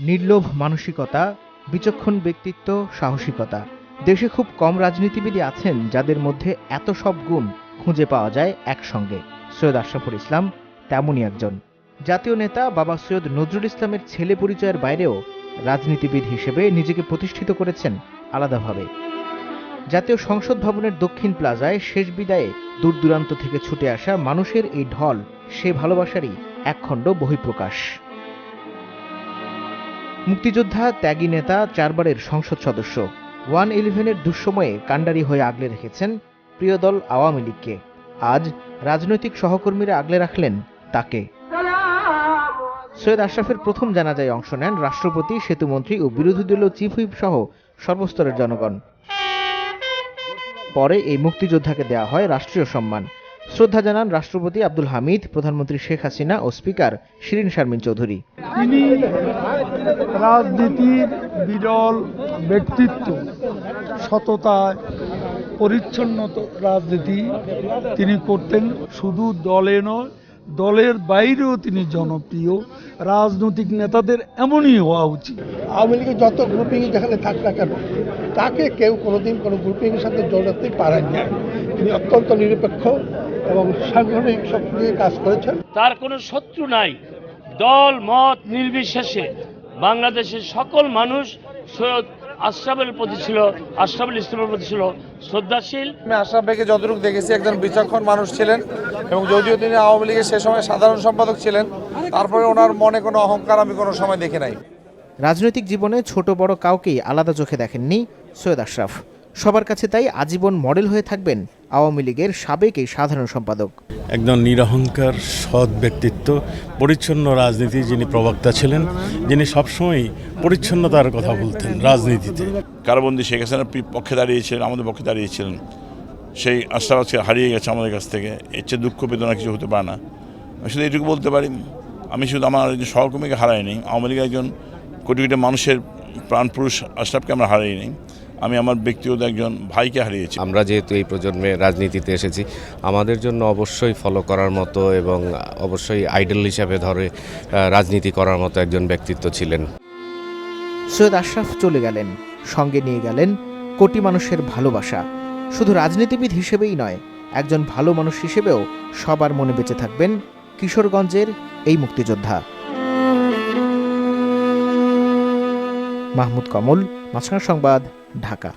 নির্লোভ মানসিকতা, বিচক্ষণ ব্যক্তিত্ব, সাহসিকতা। দেশে খুব কম রাজনীতিবিদই আছেন যাদের মধ্যে এত সব গুণ খুঁজে পাওয়া যায় একসঙ্গে। সৈয়দ আশরাফুল ইসলাম তেমনই একজন। জাতীয় নেতা বাবা সৈয়দ নজরুল ইসলামের ছেলে পরিচয়ের বাইরেও রাজনীতিবিদ হিসেবে নিজেকে প্রতিষ্ঠিত করেছেন আলাদাভাবে। জাতীয় সংসদ ভবনের দক্ষিণ প্লাজায় শেষ বিদায়ে দূর দূরান্ত থেকে ছুটে আসা মানুষের এই ঢল সে ভালোবাসারই একখণ্ড বহিঃপ্রকাশ। মুক্তিযোদ্ধা, ত্যাগী নেতা, চারবারের সংসদ সদস্য। ওয়ান ইলেভেনের দুঃসময়ে কাণ্ডারি হয়ে আগলে রেখেছেন প্রিয় দল আওয়ামী লীগকে। আজ রাজনৈতিক সহকর্মীরা আগলে রাখলেন তাকে। সৈয়দ আশরাফের প্রথম জানাজায় অংশ নেন রাষ্ট্রপতি, সেতুমন্ত্রী ও বিরোধী দলীয় চিফ হুইপ সহ সর্বস্তরের জনগণ। পরে এই মুক্তিযোদ্ধাকে দেওয়া হয় রাষ্ট্রীয় সম্মান। শ্রদ্ধা জানান রাষ্ট্রপতি আব্দুল হামিদ প্রধানমন্ত্রী শেখ হাসিনা ও স্পিকার শিরিন শারমিন চৌধুরী। তিনি রাজনীতির বিরল ব্যক্তিত্ব সততায় পরিচ্ছন্ন রাজনীতি তিনি করতেন শুধু দলে নয় দলের বাইরেও তিনি জনপ্রিয়। রাজনৈতিক নেতাদের এমনই হওয়া উচিত। আওয়ামী লীগের যত গ্রুপিং যেখানে থাক না কেন তাকে কেউ কোনোদিন কোনো গ্রুপিং এর সাথে জড়াতে পারেন। না তিনি অত্যন্ত নিরপেক্ষ এবং সাংগঠনিক শক্তি নিয়ে কাজ করেছেন। তার কোনো শত্রু নাই। দল মত নির্বিশেষে বাংলাদেশের সকল মানুষ সৈয়দ আশরাফের প্রতি ছিল আশরাফুল ইসলামের প্রতি ছিল শ্রদ্ধাশীল। আমি আশরাফ ভাইকে যতটুকু দেখেছি একজন বিচক্ষণ মানুষ ছিলেন এবং যদিও তিনি আওয়ামী লীগের সে সময় সাধারণ সম্পাদক ছিলেন তারপরে ওনার মনে কোনো অহংকার আমি কোনো সময় দেখি নাই। রাজনৈতিক জীবনে ছোট বড় কাউকেই আলাদা চোখে দেখেননি। সৈয়দ আশরাফ। সবার কাছে তাই আজীবন মডেল হয়ে থাকবেন আওয়ামী লীগের সাবেক এই সাধারণ সম্পাদক। একজন নিরহংকার সৎ ব্যক্তিত্ব পরিচ্ছন্ন রাজনীতি যিনি প্রবক্তা ছিলেন যিনি সবসময় পরিচ্ছন্নতার কথা বলতেন রাজনীতিতে। কারাবন্দি শেখ হাসিনার পক্ষে দাঁড়িয়েছিলেন আমাদের পক্ষে দাঁড়িয়েছিলেন। সেই আস্থা আজকে হারিয়ে গেছে আমাদের কাছ থেকে এর চেয়ে দুঃখ বেদনা কিছু হতে পারে না। আমি শুধু এটুকু বলতে পারি আমি শুধু আমার একজন সহকর্মীকে হারাইনি আওয়ামী লীগের একজন কোটি কোটি মানুষের প্রাণপুরুষ আশরাফকে আমরা হারাইনি। আমি আমার ব্যক্তিগত একজন ভাইকে হারিয়েছি। আমরা যেহেতু এই প্রজন্মে রাজনীতিতে এসেছি আমাদের জন্য অবশ্যই ফলো করার মতো এবং অবশ্যই আইডল হিসাবে ধরে রাজনীতি করার মতো একজন ব্যক্তিত্ব ছিলেন। সৈয়দ আশরাফ চলে গেলেন সঙ্গে নিয়ে গেলেন কোটি মানুষের ভালোবাসা। শুধু রাজনীতিবিদ হিসেবেই নয় একজন ভালো মানুষ হিসেবেও সবার মনে বেঁচে থাকবেন কিশোরগঞ্জের এই মুক্তিযোদ্ধা। মাহমুদ কমল মাছরাঙা সংবাদ ঢাকা।